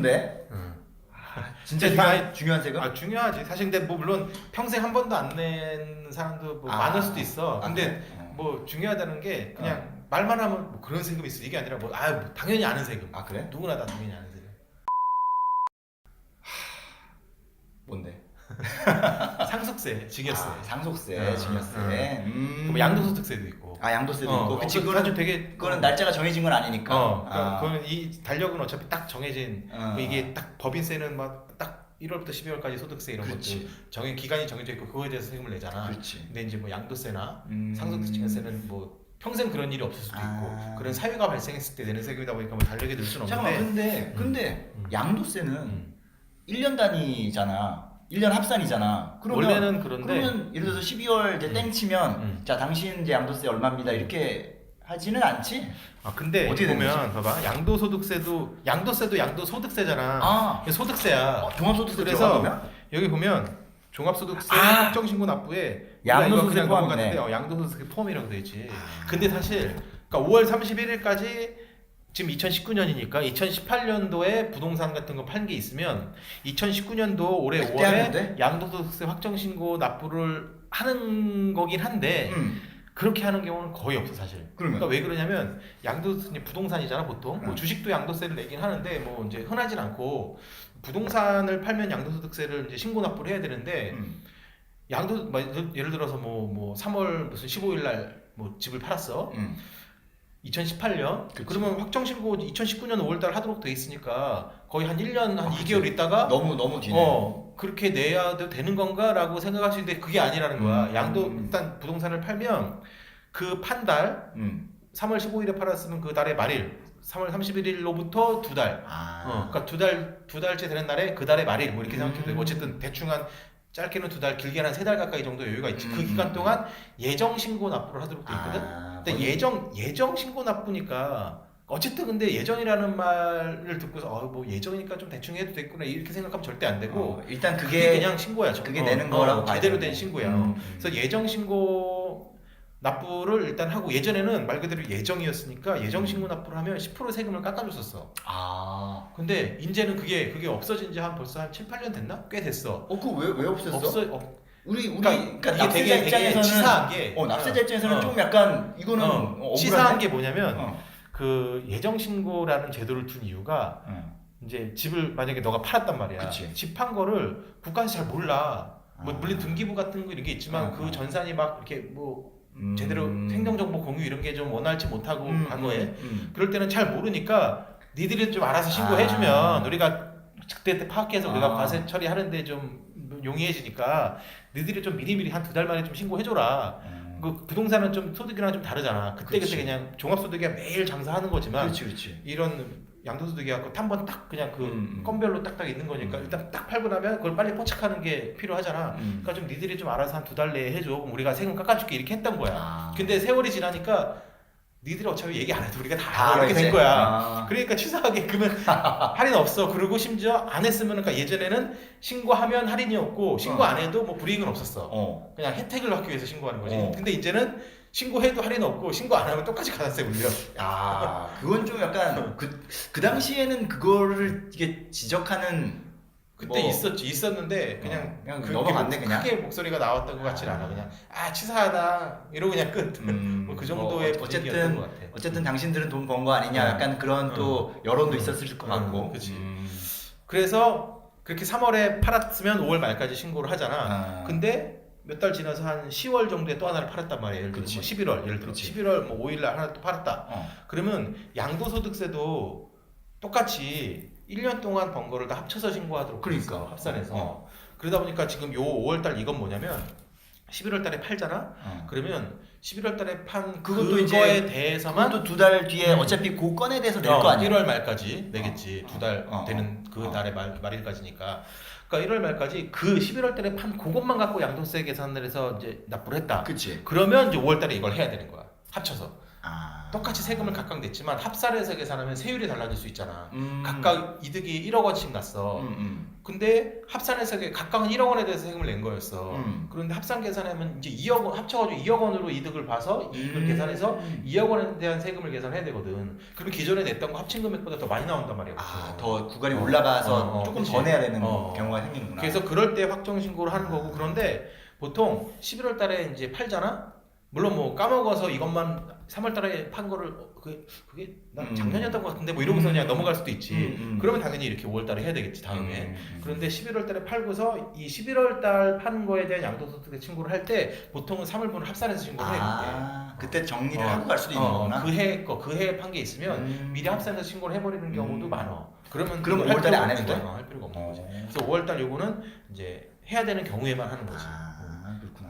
싶은데. 응. 진짜 근데 다- 중요한, 중요한 세금? 아 중요하지. 사실 근데 뭐 물론 평생 한 번도 안 낸 사람도 뭐 아. 많을 수도 있어. 아, 근데 그래? 어. 뭐 중요하다는 게 그냥 말만 하면 뭐 그런 세금이 있어 이게 아니라 뭐아 뭐 당연히 아는 세금. 아 그래? 누구나 다 당연히 아는 세금. 뭔데? 상속세, 증여세. 아, 상속세, 어, 증여세. 어. 음. 뭐 양도소득세도 있고. 아 양도세도 어, 있고. 그치 그 그거는 사실 되게 그거는 날짜가 정해진 건 아니니까. 어, 아. 그, 그거는 이 달력은 어차피 딱 정해진 어. 그 이게 딱 법인세는 막딱 1월부터 12월까지 소득세 이런 그렇지. 것도 정해 기간이 정해져 있고 그거에 대해서 세금을 내잖아. 그렇지. 근데 이제 뭐 양도세나 음. 상속세 증여세는 뭐 평생 그런 일이 없을 수도 있고 아. 그런 사유가 발생했을 때 내는 세금이다 보니까 뭐 달력에 넣을 수는 잠깐만 없는데 근데 근데 음. 양도세는 음. 1년 단위잖아. 1년 합산이잖아. 그러면 원래는 그런데 그러면 예를 들어서 12월 이제 음. 땡 치면 음. 자 당신 이제 양도세 얼마입니다 이렇게 하지는 않지. 아 근데 어떻게 되는 보면 봐봐 양도소득세도 양도세도 양도소득세잖아 아 이게 소득세야 어, 종합소득세 그래서 들어가면 여기 보면 종합소득세 아! 확정신고 납부에 양도소득세 포함이네. 넘어갔는데 어, 양도소득세 포함이라고 돼 있지 아. 근데 사실 그러니까 5월 31일까지 지금 2019년이니까 2018년도에 부동산 같은 거 판 게 있으면 2019년도 올해 그때 5월에 하는데? 양도소득세 확정신고 납부를 하는 거긴 한데 음. 그렇게 하는 경우는 거의 없어 사실. 그러면? 그러니까 왜 그러냐면 양도세 부동산이잖아 보통. 뭐 음. 주식도 양도세를 내긴 하는데 뭐 이제 흔하진 않고 부동산을 팔면 양도소득세를 이제 신고 납부를 해야 되는데 음. 양도 뭐 예를- 들어서 뭐 뭐 3월 무슨 15일 날 뭐 집을 팔았어. 음. 2018년 그치. 그러면 확정 신고 2019년 5월 달 하도록 돼 있으니까 거의 한 1년 한 아, 그치. 2개월 있다가 너무 너무 뒤네. 어 그렇게 내야 도 되는 건가라고 생각할 수 있는데 그게 아니라는 거야. 음. 양도 음. 일단 부동산을 팔면 그 판달 음. 3월 15일에 팔았으면 그 달의 말일 3월 31일로부터 두 달. 아. 어, 그러니까 두 달 두 달째 되는 날에 그 달의 말일 뭐 이렇게 생각해도 되고 음. 어쨌든 대충 한 짧게는 두 달, 길게는 한 세 달 가까이 정도 여유가 있지. 그 음. 기간 동안 예정 신고 납부를 하도록 돼 있거든. 아, 근데 예정 예정 신고 납부니까 어쨌든 근데 예정이라는 말을 듣고서 어뭐 예정이니까 좀 대충 해도 됐구나 이렇게 생각하면 절대 안 되고 어, 일단 그게, 그게 그냥 신고야. 저- 그게 어, 내는 어, 거라고 봐야 제대로 되는 된 신고야. 음. 그래서 예정 신고 납부를 일단 하고 예전에는 말 그대로 예정이었으니까 예정 음. 신고 납부를 하면 10% 세금을 깎아줬었어. 아. 근데 이제는 그게 그게 없어진 지 한 벌써 한 7, 8년 됐나? 꽤 됐어. 어, 그거 왜, 왜 없앴어? 없어. 어, 우리 우리 그러니까, 그러니까, 이게 납세자 되게 되게 입장에서는 치사한 게 어 납세자 어, 입장에서는 어. 좀 약간 이거는 어, 어, 치사한 게 뭐냐면 어. 그 예정 신고라는 제도를 둔 이유가 어. 이제 집을 만약에 너가 팔았단 말이야. 그치. 집 판 거를 국가에서 잘 몰라. 뭐 아. 물론 등기부 같은 거 이런 게 있지만 아, 그 아. 전산이 막 이렇게 뭐 음. 제대로 행정정보 공유 이런 게 좀 원활치 못하고 음, 한 거에 음, 음. 그럴 때는 잘 모르니까 니들이 좀 알아서 신고해주면 아. 우리가 그때 때 파악해서 우리가 아. 과세 처리하는데 좀 용이해지니까 니들이 좀 미리미리 한 두 달 만에 좀 신고해줘라. 음. 그 부동산은 좀 소득이랑 좀 다르잖아. 그때 그치. 그때 그냥 종합소득이야 매일 장사하는 거지만 그렇지 그렇지. 이런 양도소득이야 한번 딱 그냥 그 음, 음. 건별로 딱딱 있는 거니까 음. 일단 딱 팔고 나면 그걸 빨리 포착하는 게 필요하잖아. 음. 그러니까 좀 니들이 좀 알아서 한 두 달 내에 해줘. 그럼 우리가 세금 깎아줄게 이렇게 했던 거야. 아. 근데 세월이 지나니까 니들이 어차피 얘기 안 해도 우리가 다 아, 이렇게 된? 거야. 아. 그러니까 치사하게 그러면 할인 없어. 그리고 심지어 안 했으면 그러니까 예전에는 신고하면 할인이 없고 신고 어. 안 해도 뭐 불이익은 없었어. 어. 그냥 혜택을 받기 위해서 신고하는 거지. 어. 근데 이제는 신고해도 할인 없고 신고 안 하면 똑같이 가산세 물려. 아, 그건 좀 약간 그, 그 당시에는 그거를 이게 지적하는 그때 뭐- 있었지 있었는데 그냥 어, 그냥 넘어갔네, 뭐 그냥? 크게 목소리가 나왔던 것 같진 않아. 그냥 아 치사하다 이러고 그냥 끝. 음, 뭐그뭐 정도의 어- 분위기였던 어쨌든. 어쨌든 당신들은 돈 번 거 아니냐 음. 약간 그런 또 여론도 있었을 것 음, 같고. 그치. 음. 그래서 그렇게 3월에 팔았으면 5월 말까지 신고를 하잖아. 아. 근데 몇 달 지나서 한 10월 정도에 또 하나를 팔았단 말이야. 예를 들어 그치. 뭐 11월 예를 들어 그치. 11월 뭐 5일 날 하나 또 팔았다. 어. 그러면 양도소득세도 똑같이 1년 동안 번 거를 다 합쳐서 신고하도록 그러니까. 합산해서. 어. 그러다 보니까 지금 요 5월 달 이건 뭐냐면 11월 달에 팔잖아. 어. 그러면 11월 달에 판 그것도 그거에 이제 대해서만 그것도 두 달 뒤에 음. 어차피 그 건에 대해서 낼 어, 거 아니야. 1월 말까지 내겠지. 어. 두달 어, 어. 되는 그 어. 달의 말, 말일까지니까. 그러니까 1월 말까지 그 11월 달에 판 그것만 갖고 양도세 계산을 해서 이제 납부를 했다. 그치. 그러면 이제 5월 달에 이걸 해야 되는 거야. 합쳐서. 아. 똑같이 세금을 각각 냈지만 합산해서 계산하면 세율이 달라질 수 있잖아. 음. 각각 이득이 1억 원씩 났어. 음, 음. 근데 합산해서 계- 각각은 1억 원에 대해서 세금을 낸 거였어. 음. 그런데 합산 계산하면 이제 2억 원 합쳐가지고 2억 원으로 이득을 봐서 이익을 음. 계산해서 2억 원에 대한 세금을 계산해야 되거든. 그러면 기존에 냈던 거 합친 금액보다 더 많이 나온단 말이야. 아. 더 구간이 어. 올라가서 어, 어, 조금 그치. 더 내야 되는 어. 경우가 생기는구나. 그래서 그럴 때 확정 신고를 하는 거고 그런데 보통 11월 달에 이제 팔잖아. 물론 뭐 까먹어서 이것만 3월 달에 판 거를 어, 그 그게 나 음. 작년이었던 것 같은데 뭐 이러면서 음. 그냥 넘어갈 수도 있지. 음, 음. 그러면 당연히 이렇게 5월 달에 해야 되겠지 다음에. 음, 음. 그런데 11월 달에 팔고서 이 11월 달 판 거에 대한 양도소득세 신고를 할 때 보통은 3월분을 합산해서 신고를 해 아, 그때 정리를 어. 하고 갈 수도 있는 거구나. 그해 거 그 해에 판게 있으면 음. 미리 합산해서 신고를 해버리는 경우도 음. 많아. 그러면 그러면 할 5월 달에 필요가 안 없는 해도 거야. 돼? 어, 할 필요가 없는 어. 거지. 그래서 5월 달 요거는 이제 해야 되는 경우에만 하는 거지. 아.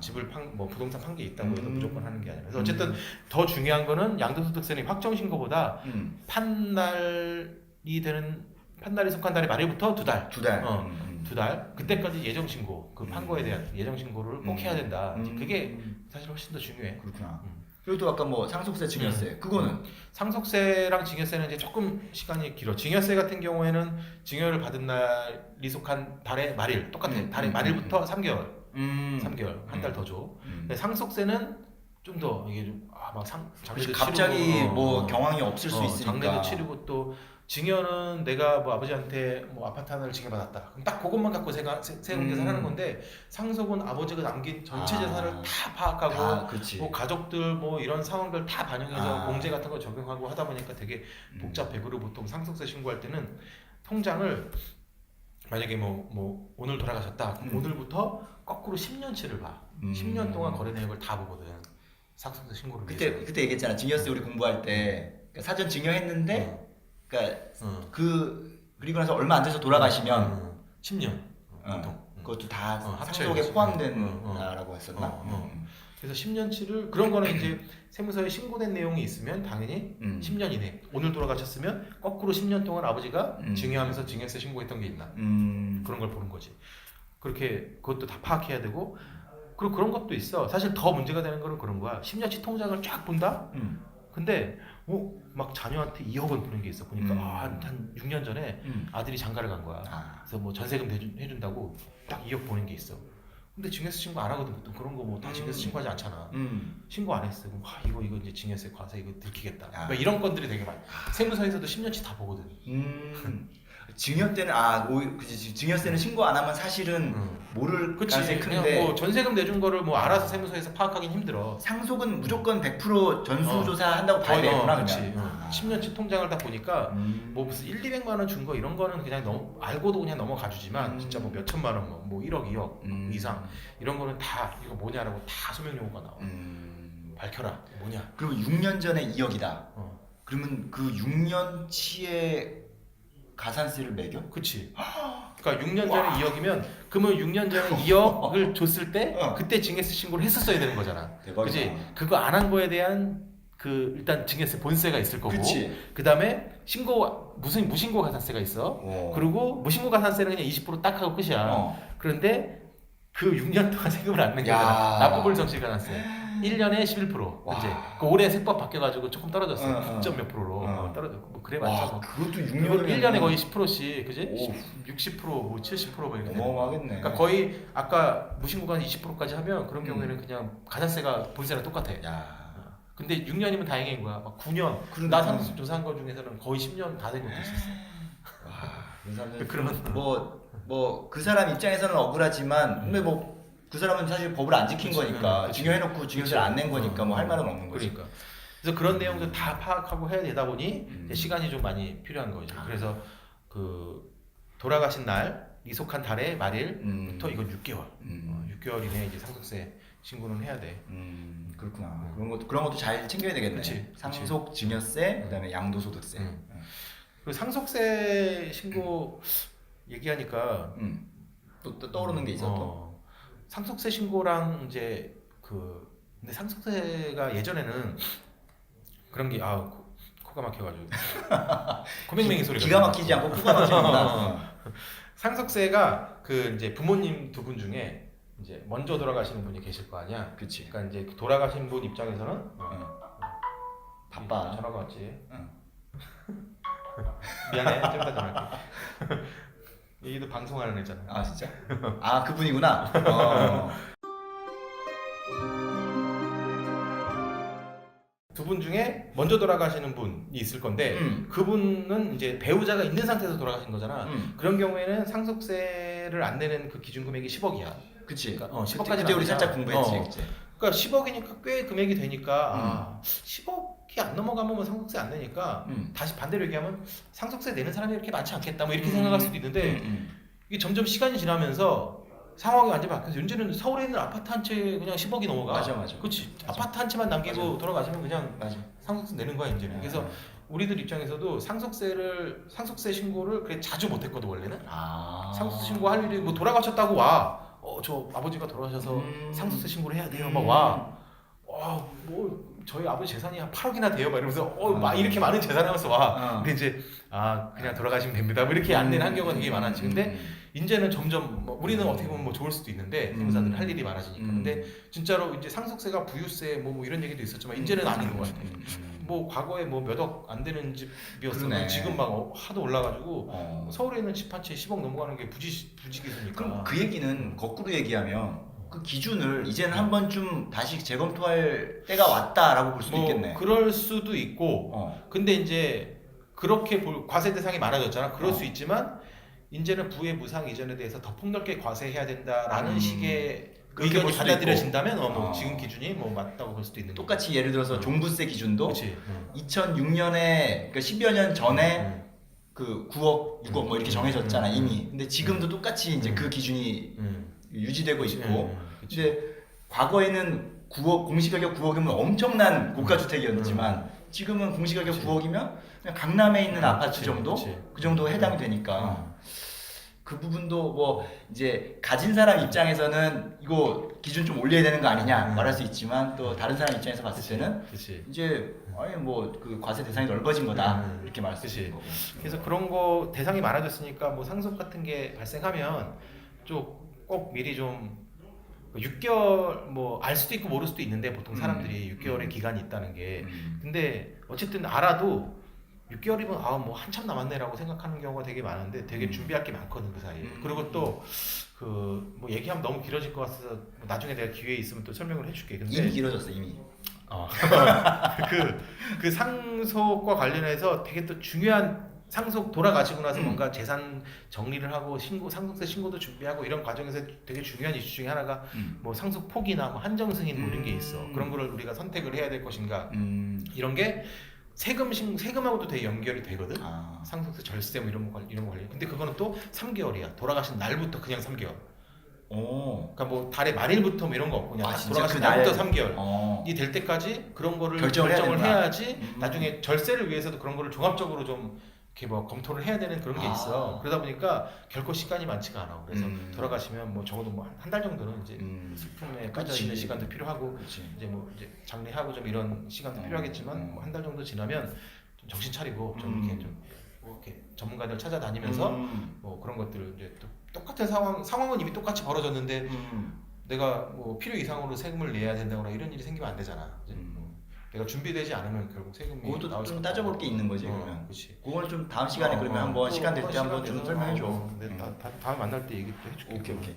집을 판, 뭐 부동산 판 게 있다고 해도 음. 무조건 하는 게 아니라. 그래서 어쨌든 더 중요한 거는 양도소득세는 확정 신고보다 음, 판날이 되는 판날이 속한 달의 말일부터 두 달, 두 달. 어. 음, 음. 두 달 그때까지 예정 신고 그 판 거에 대한 예정 신고를 꼭 음. 해야 된다. 음. 그게 사실 훨씬 더 중요해. 그렇구나. 음. 그리고 또 아까 뭐 상속세, 증여세 그거는 상속세랑 증여세는 이제 조금 시간이 길어. 증여세 같은 경우에는 증여를 받은 날이 속한 달의 말일 똑같아. 음, 달의 음, 말일부터 3개월, 음, 3개월 한 달 더 줘. 음. 근데 상속세는 좀 더 이게 좀아막 장례도 갑자기 치르고, 뭐 어, 경황이 없을 수 어, 있으니까. 장례도 치르고 또 증여는 내가 뭐 아버지한테 뭐 아파트 하나를 증여받았다. 그럼 딱 그것만 갖고 세가 세- 세금 음. 계산하는 건데 상속은 아버지가 남긴 전체 아. 재산을 다 파악하고 다 그렇지. 뭐 가족들 뭐 이런 상황들 다 반영해서 아. 공제 같은 거 적용하고 하다 보니까 되게 음. 복잡해. 그리고 보통 상속세 신고할 때는 통장을 만약에 뭐, 뭐 오늘 돌아가셨다. 그럼 음. 오늘부터 거꾸로 10년치를 봐. 음. 10년 동안 거래 내역을 다 보거든. 상속세 신고를 그때 위해서. 그때 얘기했잖아. 증여세 우리 공부할 때 그러니까 사전 증여했는데 그러니까 응. 그 그리고 나서 얼마 안 돼서 돌아가시면 응. 10년 어, 보통. 응. 그것도 다 어, 상속에. 어, 어. 포함된다라고 했었나? 어, 어. 음, 그래서 10년치를 그런 거는 이제 세무서에 신고된 내용이 있으면 당연히 음. 10년 이내 오늘 돌아가셨으면 거꾸로 10년 동안 아버지가 음. 증여하면서 증여세 신고했던 게 있나 음. 그런 걸 보는 거지. 그렇게 그것도 다 파악해야 되고 그리고 그런 것도 있어. 사실 더 문제가 되는 거는 그런 거야. 10년치 통장을 쫙 본다. 음. 근데 뭐 막 자녀한테 2억 원 보낸 게 있어. 보니까 음. 아, 한, 한 6년 전에 음. 아들이 장가를 간 거야. 아. 그래서 뭐 전세금 대준, 해준다고 딱 2억 보낸 게 있어. 근데 증여세 신고 안 하거든. 보통 그런 거 뭐 다 증여세 음. 신고하지 않잖아. 음. 신고 안 했어. 그럼 와 이거 이거 이제 증여세 과세 이거 들키겠다. 아. 뭐 이런 건들이 되게 많아. 세무서에서도 10년치 다 보거든. 음. 증여 때는 아, 오, 그지 증여세는 신고 안 하면 사실은 응. 모를 그치. 가능성이 그냥 큰데 뭐 전세금 내준 거를 뭐 알아서 세무서에서 파악하긴 힘들어. 상속은 무조건 100% 전수조사 한다고 봐야 어, 되겠구나 그치. 그냥. 어. 아. 10년치 통장을 딱 보니까 음. 뭐 무슨 1, 200만 원 준 거 이런 거는 그냥 너무 알고도 그냥 넘어가 주지만 음. 진짜 뭐 몇천만 원, 뭐, 뭐 1억, 2억 음. 이상 이런 거는 다 이거 뭐냐라고 다 소명 요구가 나와. 음. 밝혀라. 뭐냐? 그리고 6년 전에 2억이다. 어. 그러면 그 6년치의 가산세를 매겨? 그치. 그러니까 6년 전에 2억이면 그러면 6년 전에 2억을 줬을 때 어. 그때 증여세 신고를 했었어야 되는 거잖아. 대박이다. 그지? 그거 안 한 거에 대한 그 일단 증여세 본세가 있을 거고 그치. 그다음에 신고 무슨 무신고 가산세가 있어. 어. 그리고 무신고 가산세는 그냥 20%딱 하고 끝이야. 어. 그런데 그 6년 동안 세금을 안 낸 야. 거잖아. 납부불 성실 가산세. 1년에 11%. 와. 이제 그 올해 세법 바뀌어가지고 조금 떨어졌어. 어, 어. 9점 몇 프로로 어. 어, 떨어졌고 뭐 그래 와, 맞죠. 뭐. 그것도 그걸 6년이면 1년에 거의 10%씩 그지? 오. 60%, 뭐 70%뭐 이렇게 되는 거야. 어마어마하겠네. 그러니까 거의 아까 무신고가 20%까지 하면 그런 음. 경우에는 그냥 가산세가 본세랑 똑같아. 야. 근데 6년이면 다행인 거야. 막 9년. 그러니까. 나 상속 조사한 거 중에서는 거의 10년 다 된 것도 있었어. 와, 그 사람들 그러면- 뭐뭐 그 사람 입장에서는 억울하지만 근데 뭐 그 사람은 사실 법을 안 지킨 그치, 거니까 그치. 증여해놓고 증여세를 안 낸 거니까 뭐 할 말은 없는 거지. 그러니까. 그래서 그런 내용들 다 파악하고 해야 되다 보니 음. 시간이 좀 많이 필요한 거죠. 아. 그래서 그 돌아가신 날 이속한 달의 말일부터 음. 이건 6개월. 어, 음. 6개월 이내에 이제 상속세 신고는 해야 돼. 음 그렇구나. 그런 것도 그런 것도 잘 챙겨야 되겠네. 그치. 상속 증여세 그다음에 양도소득세. 음. 그리고 상속세 신고 얘기하니까 음. 또, 또 떠오르는 게 있어 또. 어, 상속세 신고랑 이제 그 근데 상속세가 예전에는 그런 게 아 코가 막혀가지고 코맹맹이 소리가 기가. 막히지 않고 코가 막히는구나. 상속세가 그 이제 부모님 두 분 중에 이제 먼저 돌아가시는 분이 계실 거 아니야. 그치. 그러니까 이제 돌아가신 분 입장에서는 어. 바빠. 전화가 왔지. 응. 미안해. 좀 이따 전화할게. 얘기도 방송하는 애잖아. 아 진짜? 아 그분이구나. 어. 두 분 중에 먼저 돌아가시는 분이 있을 건데 음. 그분은 이제 배우자가 있는 상태에서 돌아가신 거잖아. 음. 그런 경우에는 상속세를 안 내는 그 기준 금액이 10억이야. 그치. 그러니까, 어, 그때, 10억까지는 그때 우리 아니잖아. 살짝 공부했지. 어. 그치? 그러니까 10억이니까 꽤 금액이 되니까 음. 아, 10억이 안 넘어가면 뭐 상속세 안 내니까 음. 다시 반대로 얘기하면 상속세 내는 사람이 이렇게 많지 않겠다 뭐 이렇게 생각할 수도 있는데 음, 음. 이게 점점 시간이 지나면서 상황이 완전히 바뀌어서 현재는 서울에 있는 아파트 한 채 그냥 10억이 넘어가. 맞아 맞아. 그렇지. 맞아. 아파트 한 채만 남기고 돌아가시면 그냥 맞아. 상속세 내는 거야 이제는. 그래서 우리들 입장에서도 상속세를 상속세 신고를 그래 자주 못했거든 원래는. 아. 상속세 신고할 일이 뭐 돌아가셨다고 와. 어 저 아버지가 돌아가셔서 음. 상속세 신고를 해야 돼요. 음. 막 와. 와, 뭐 저희 아버지 재산이 한 8억이나 돼요. 막 이러면서 어, 막 음. 이렇게 많은 재산을 하면서 와. 어. 근데 이제 아 그냥 돌아가시면 됩니다. 뭐 이렇게 안내는 한 경우가 되게 많았지. 근데 음. 이제는 점점 뭐 우리는 음. 어떻게 보면 뭐 좋을 수도 있는데 음. 세무사들은 할 일이 많아지니까. 음. 근데 진짜로 이제 상속세가 부유세 뭐, 뭐 이런 얘기도 있었지만 이제는 아닌 것 같아. 음, 음. 뭐 과거에 뭐 몇 억 안 되는 그러네. 지금 막 어, 하도 올라가지고 어. 서울에 있는 집 한 채 10억 넘어가는 게 부지 부지기수니까. 그럼 그 얘기는 거꾸로 얘기하면 그 기준을 이제는 한 번쯤 다시 재검토할 때가 왔다라고 볼 수도 뭐 있겠네. 그럴 수도 있고 어. 근데 이제 그렇게 볼 과세 대상이 많아졌잖아. 그럴 어. 수 있지만 이제는 부의 무상 이전에 대해서 더 폭넓게 과세해야 된다라는 음. 식의 의견이 받아들여진다면 어, 뭐 어. 지금 기준이 뭐 맞다고 볼 수도 있는 거고. 똑같이 예를 들어서 종부세 기준도 그렇지. 2006년에 그러니까 10여 년 전에 음. 그 9억, 6억 뭐 이렇게 음. 정해졌잖아 음. 이미. 근데 지금도 똑같이 이제 음. 그 기준이 음. 유지되고. 있고. 음. 이제 과거에는 9억 공시가격 9억이면 엄청난 고가 주택이었지만 지금은 공시가격 음. 그치. 9억이면 그냥 강남에 있는 음, 아파트 그치, 정도 그치. 그 정도 해당이 되니까 그 부분도 뭐 이제 가진 사람 입장에서는 이거 기준 좀 올려야 되는 거 아니냐 음. 말할 수 있지만 또 다른 사람 입장에서 봤을 때는 그치. 이제 아니 뭐 그 과세 대상이 넓어진 거다 음. 이렇게 말할 수. 있는 거고. 그래서 그런 거 대상이 많아졌으니까 뭐 상속 같은 게 발생하면 좀 꼭 미리 좀 6개월 뭐 알 수도 있고 모를 수도 있는데 보통 음. 사람들이 6개월의 음. 기간이 있다는 게 음. 근데 어쨌든 알아도 6개월이면 아 뭐 한참 남았네라고 생각하는 경우가 되게 많은데 되게 음. 준비할 게 많거든 그 사이에 음. 그리고 또 그 뭐 얘기하면 너무 길어질 것 같아서 뭐 나중에 내가 기회 있으면 또 설명을 해줄게 근데 이미 길어졌어 이미. 어. 그, 그 상속과 관련해서 되게 또 중요한 상속 돌아가시고 나서 음. 뭔가 재산 정리를 하고 신고 상속세 신고도 준비하고 이런 과정에서 되게 중요한 이슈 중에 하나가 음. 뭐 상속 폭이나 뭐 한정 승인 뭐 이런 게 있어. 음. 그런 거를 우리가 선택을 해야 될 것인가 음. 이런 게 세금 신 세금하고도 되게 연결이 되거든. 아. 상속세 절세 뭐 이런 거 관- 이런 거 관련. 근데 그거는 또 3개월이야. 돌아가신 날부터 그냥 3개월. 오. 그러니까 뭐 달의 말일,부터 뭐 이런 거 없고 그냥 아, 딱 진짜 돌아가신 그 날- 날부터 3개월. 어. 이 될 때까지 그런 거를 결정을 결정을, 해야. 해야지 음. 나중에 절세를 위해서도 그런 거를 종합적으로 좀 이렇게 뭐 검토를 해야 되는 그런 게 아. 있어. 그러다 보니까 결코 시간이 많지가 않아. 그래서 음. 돌아가시면 뭐 적어도 뭐 한 달 정도는 이제 음. 슬픔에 빠져 그치. 있는 시간도 필요하고 그렇지. 이제 뭐 이제 장례하고 좀 이런 시간도 음. 필요하겠지만 음. 뭐한 달 정도 지나면 좀 정신 차리고 좀 음. 이렇게 좀뭐 이렇게 전문가들 찾아다니면서 음. 뭐 그런 것들을 이제 또 똑같은 상황 상황은 이미 똑같이 벌어졌는데 음. 내가 뭐 필요 이상으로 세금을 내야 된다거나 이런 일이 생기면 안 되잖아. 음. 뭐 내가 준비되지 않으면 결국 세금이 그것도 나올 좀 수밖에 따져볼 없고. 게 있는 거지, 어, 그러면. 그렇지. 그거는 좀 다음 시간에 어, 그러면 어, 한번 또 시간 될 때 한번 좀 설명해 줘. 어, 네, 다, 다, 다음에 만날 때 얘기 또 해줄게. 오케이 오케이.